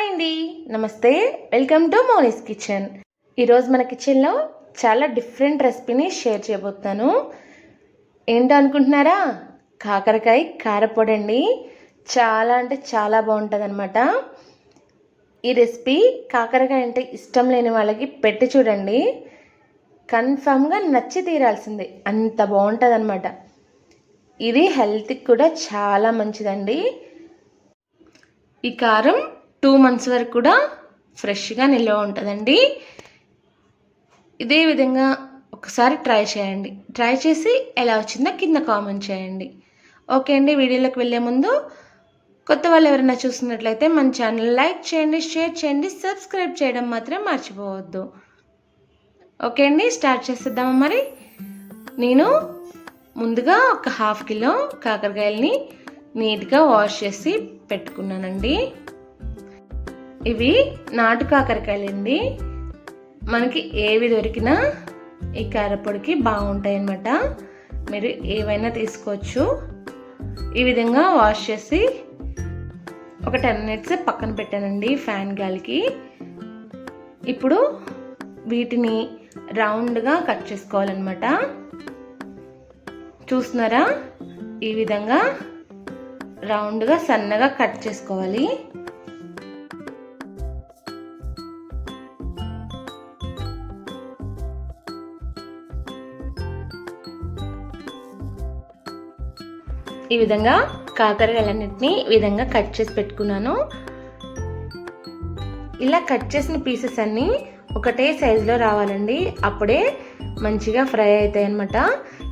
Hi అండి. నమస్తే welcome to Moni's kitchen. ఈరోజు మన కిచెన్లో చాలా డిఫరెంట్ రెసిపీని షేర్ చేయబోతున్నాను ఏంటో అనుకుంటున్నారా కాకరకాయ కారపొడి అండి చాలా అంటే చాలా బాగుంటుంది అనమాట ఈ రెసిపీ కాకరకాయ అంటే ఇష్టం లేని వాళ్ళకి పెట్టి చూడండి. కన్ఫామ్గా నచ్చి తీరాల్సిందే. అంత బాగుంటుంది అనమాట ఇది హెల్త్కి కూడా చాలా మంచిదండి. ఈ కారం టూ మంత్స్ వరకు కూడా ఫ్రెష్గా నిల్వ ఉంటుందండి. ఇదే విధంగా ఒకసారి ట్రై చేయండి. ట్రై చేసి ఎలా వచ్చిందో కింద కామెంట్ చేయండి. ఓకే అండి వీడియోలోకి వెళ్ళే ముందు కొత్త వాళ్ళు ఎవరైనా చూస్తున్నట్లయితే మన ఛానల్ లైక్ చేయండి షేర్ చేయండి సబ్స్క్రైబ్ చేయడం మాత్రం మర్చిపోవద్దు. ఓకే అండి స్టార్ట్ చేసేద్దామా మరి? నేను ముందుగా ఒక హాఫ్ కిలో కాకరకాయలని నీట్గా వాష్ చేసి పెట్టుకున్నానండి. ఇవి నాటు కాకరకాయలండి మనకి ఏవి దొరికినా ఈ కారపొడికి బాగుంటాయి అన్నమాట మీరు ఏవైనా తీసుకోవచ్చు. ఈ విధంగా వాష్ చేసి ఒక టెన్ మినిట్స్ పక్కన పెట్టానండి ఫ్యాన్ గాలికి. ఇప్పుడు వీటిని రౌండ్గా కట్ చేసుకోవాలన్నమాట. చూస్తున్నారా? ఈ విధంగా రౌండ్గా సన్నగా కట్ చేసుకోవాలి. ఈ విధంగా కాకరకాయలన్నింటినీ ఈ విధంగా కట్ చేసి పెట్టుకున్నాను. ఇలా కట్ చేసిన పీసెస్ అన్నీ ఒకటే సైజులో రావాలండి. అప్పుడే మంచిగా ఫ్రై అవుతాయి అన్నమాట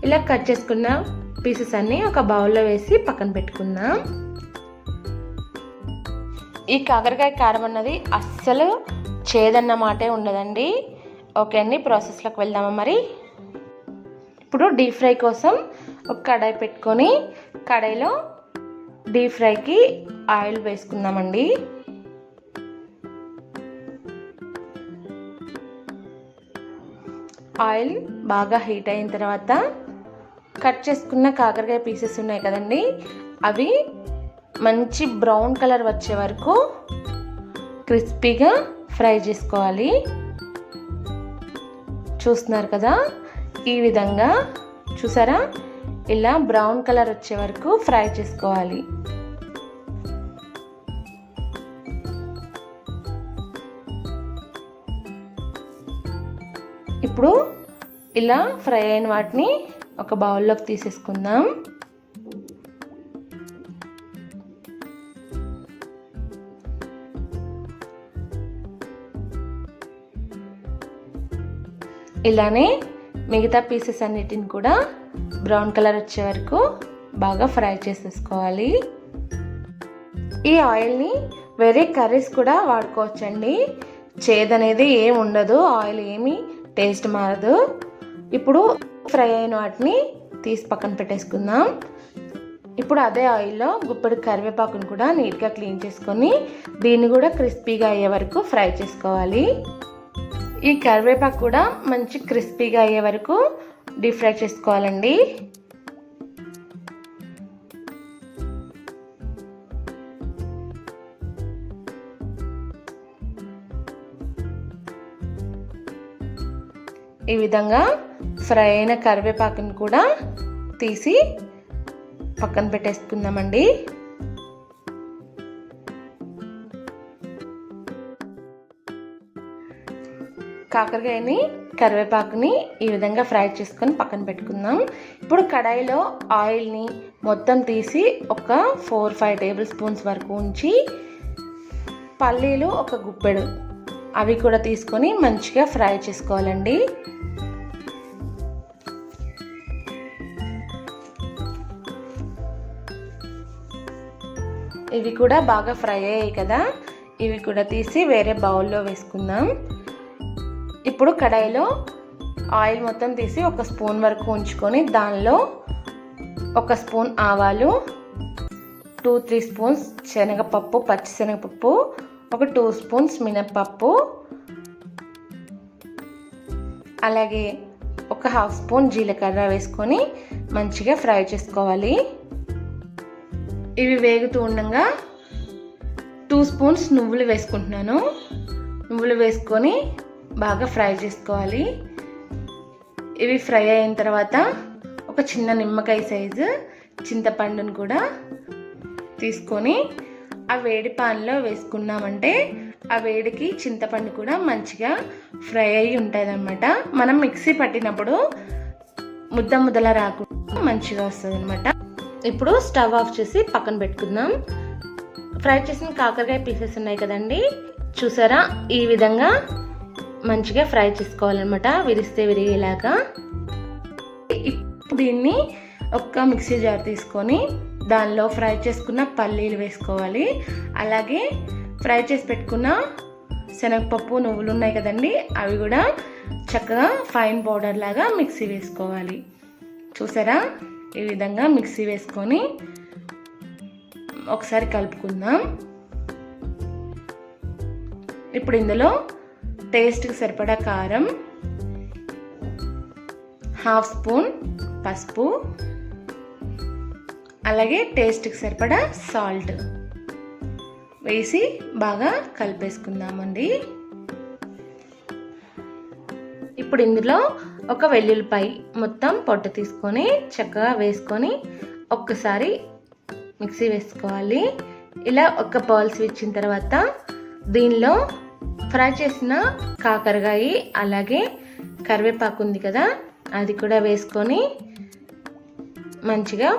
ఇలా కట్ చేసుకున్న పీసెస్ అన్నీ ఒక బౌల్లో వేసి పక్కన పెట్టుకుందాం ఈ కాకరకాయ కారం అన్నది అస్సలు చేదన్న మాటే ఉండదండి. ఓకే అండి ప్రాసెస్లోకి వెళ్దామా మరి? ఇప్పుడు డీప్ ఫ్రై కోసం ఒక కడాయి పెట్టుకొని కడాయిలో డీప్ ఫ్రైకి ఆయిల్ వేసుకుందామండి. ఆయిల్ బాగా హీట్ అయిన తర్వాత కట్ చేసుకున్న కాకరకాయ పీసెస్ ఉన్నాయి కదండి. అవి మంచి బ్రౌన్ కలర్ వచ్చే వరకు క్రిస్పీగా ఫ్రై చేసుకోవాలి. చూస్తున్నారు కదా? ఈ విధంగా చూసారా? ఇలా బ్రౌన్ కలర్ వచ్చే వరకు ఫ్రై చేసుకోవాలి. ఇప్పుడు ఇలా ఫ్రై అయిన వాటిని ఒక బౌల్లోకి తీసేసుకుందాం. ఇలానే మిగతా పీసెస్ అన్నిటిని కూడా బ్రౌన్ కలర్ వచ్చే వరకు బాగా ఫ్రై చేసేసుకోవాలి. ఈ ఆయిల్ని వేరే కర్రీస్ కూడా వాడుకోవచ్చండి. చేదనేది ఏం ఉండదు ఆయిల్ ఏమి టేస్ట్ మారదు. ఇప్పుడు ఫ్రై అయిన వాటిని తీసి పక్కన పెట్టేసుకుందాం. ఇప్పుడు అదే ఆయిల్లో గుప్పడి కరివేపాకుని కూడా నీట్గా క్లీన్ చేసుకొని దీన్ని కూడా క్రిస్పీగా అయ్యే వరకు ఫ్రై చేసుకోవాలి. ఈ కరివేపాకు కూడా మంచి క్రిస్పీగా అయ్యే వరకు డీప్ ఫ్రై చేసుకోవాలండి. ఈ విధంగా ఫ్రై అయిన కరివేపాకుని కూడా తీసి పక్కన పెట్టేసుకుందామండి. కాకరకాయని కరివేపాకుని ఈ విధంగా ఫ్రై చేసుకొని పక్కన పెట్టుకుందాం. ఇప్పుడు కడాయిలో ఆయిల్ని మొత్తం తీసి ఒక ఫోర్ ఫైవ్ టేబుల్ స్పూన్స్ వరకు ఉంచి పల్లీలు ఒక గుప్పెడు అవి కూడా తీసుకొని మంచిగా ఫ్రై చేసుకోవాలండి. ఇవి కూడా బాగా ఫ్రై అయ్యాయి కదా ఇవి కూడా తీసి వేరే బౌల్లో వేసుకుందాం. ఇప్పుడు కడాయిలో ఆయిల్ మొత్తం తీసి ఒక స్పూన్ వరకు ఉంచుకొని దానిలో ఒక స్పూన్ ఆవాలు టూ త్రీ స్పూన్స్ శనగపప్పు పచ్చిశనగపప్పు ఒక టూ స్పూన్స్ మినప్పప్పు అలాగే ఒక హాఫ్ స్పూన్ జీలకర్ర వేసుకొని మంచిగా ఫ్రై చేసుకోవాలి. ఇవి వేగుతూ ఉండగా టూ స్పూన్స్ నువ్వులు వేసుకుంటున్నాను. నువ్వులు వేసుకొని బాగా ఫ్రై చేసుకోవాలి. ఇవి ఫ్రై అయిన తర్వాత ఒక చిన్న నిమ్మకాయ సైజు చింతపండును కూడా తీసుకొని ఆ వేడి పాన్లో వేసుకున్నామంటే ఆ వేడికి చింతపండు కూడా మంచిగా ఫ్రై అయి ఉంటుంది అనమాట మనం మిక్సీ పట్టినప్పుడు ముద్ద ముద్దల రాకుండా మంచిగా వస్తుంది అనమాట ఇప్పుడు స్టవ్ ఆఫ్ చేసి పక్కన పెట్టుకుందాం. ఫ్రై చేసిన కాకరకాయ పీసెస్ ఉన్నాయి కదండి. చూసారా? ఈ విధంగా మంచిగా ఫ్రై చేసుకోవాలన్నమాట విరిస్తే విరిగేలాగా. దీన్ని ఒక్క మిక్సీ జార్ తీసుకొని దానిలో ఫ్రై చేసుకున్న పల్లీలు వేసుకోవాలి. అలాగే ఫ్రై చేసి పెట్టుకున్న శనగపప్పు నువ్వులు ఉన్నాయి కదండి అవి కూడా చక్కగా ఫైన్ పౌడర్ లాగా మిక్సీ వేసుకోవాలి. చూసారా? ఈ విధంగా మిక్సీ వేసుకొని ఒకసారి కలుపుకుందాం. ఇప్పుడు ఇందులో టేస్ట్కి సరిపడా కారం హాఫ్ స్పూన్ పసుపు అలాగే టేస్ట్కి సరిపడా సాల్ట్ వేసి బాగా కలిపేసుకుందామండి. ఇప్పుడు ఇందులో ఒక వెల్లుల్లిపాయ మొత్తం పొట్టు తీసుకొని చక్కగా వేసుకొని ఒక్కసారి మిక్సీ వేసుకోవాలి. ఇలా ఒక పౌల్స్ ఇచ్చిన తర్వాత దీనిలో ఫ్రై చేసిన కాకరకాయ అలాగే కరివేపాకు ఉంది కదా అది కూడా వేసుకొని మంచిగా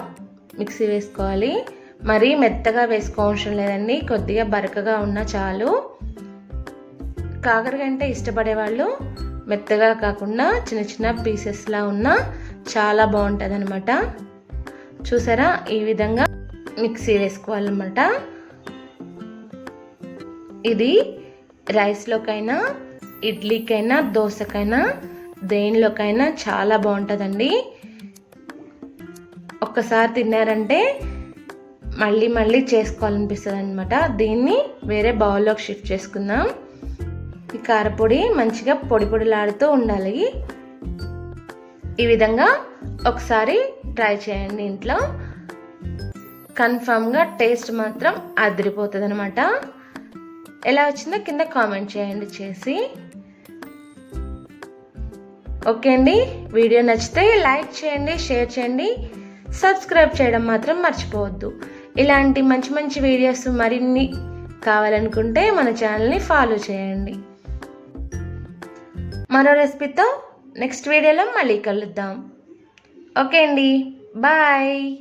మిక్సీ వేసుకోవాలి. మరీ మెత్తగా వేసుకోవసరం లేదండి కొద్దిగా బరకగా ఉన్న చాలు. కాకరకాయ అంటే ఇష్టపడే వాళ్ళు మెత్తగా కాకుండా చిన్న చిన్న పీసెస్లా ఉన్న చాలా బాగుంటుంది అనమాట చూసారా? ఈ విధంగా మిక్సీ వేసుకోవాలన్నమాట. ఇది రైస్లోకైనా ఇడ్లీకైనా దోశకైనా దేనిలోకైనా చాలా బాగుంటుందండి. ఒక్కసారి తిన్నారంటే మళ్ళీ మళ్ళీ చేసుకోవాలనిపిస్తుంది అనమాట దీన్ని వేరే బౌల్లోకి షిఫ్ట్ చేసుకుందాం. ఈ కారపొడి మంచిగా పొడి పొడిలాడుతూ ఉండాలి. ఈ విధంగా ఒకసారి ట్రై చేయండి ఇంట్లో. కన్ఫామ్గా టేస్ట్ మాత్రం అదిరిపోతుంది అనమాట ఎలా వచ్చిందో కింద కామెంట్ చేయండి చేసి. ఓకే అండి వీడియో నచ్చితే లైక్ చేయండి షేర్ చేయండి. సబ్స్క్రైబ్ చేయడం మాత్రం మర్చిపోవద్దు. ఇలాంటి మంచి మంచి వీడియోస్ మరిన్ని కావాలనుకుంటే మన ఛానల్ని ఫాలో చేయండి. మరో రెసిపీతో నెక్స్ట్ వీడియోలో మళ్ళీ కలుద్దాం. ఓకే అండి బాయ్